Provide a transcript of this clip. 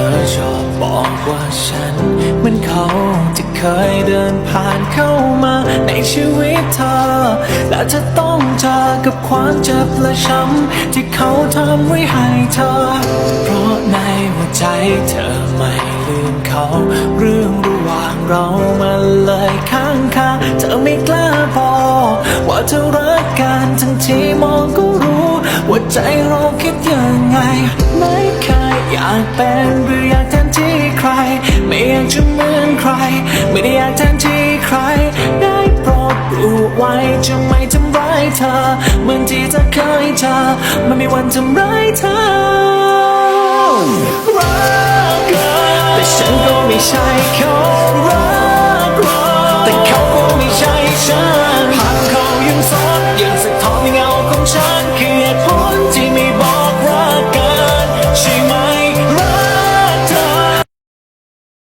อชอบบอกว่าฉันเหมือนเขาที่เคยเดินผ่านเข้ามาในชีวิตเธอ และเธอต้องเจอกับความเจ็บและช้ำที่เขาทำไว้ให้เธอ เพราะในหัวใจเธอไม่ลืมเขา เรื่องระหว่างเรามันเลยค้างคาเธอไม่กล้าบอกว่าเธอรักกันทั้งที่มองก็รู้ ว่าใจเราคิดยังไงเากเป็นหรืออยากแทนที่ใคร ไม่อยากจะเหมือนใคร ไม่ได้อยากแทนที่ใคร ได้โปรดรู้ไว้จะไม่ทำร้ายเธอเหมือนที่เธอเคยเธอมันมีวันทำร้ายเธอรักแต่ฉันก็ไม่ใช่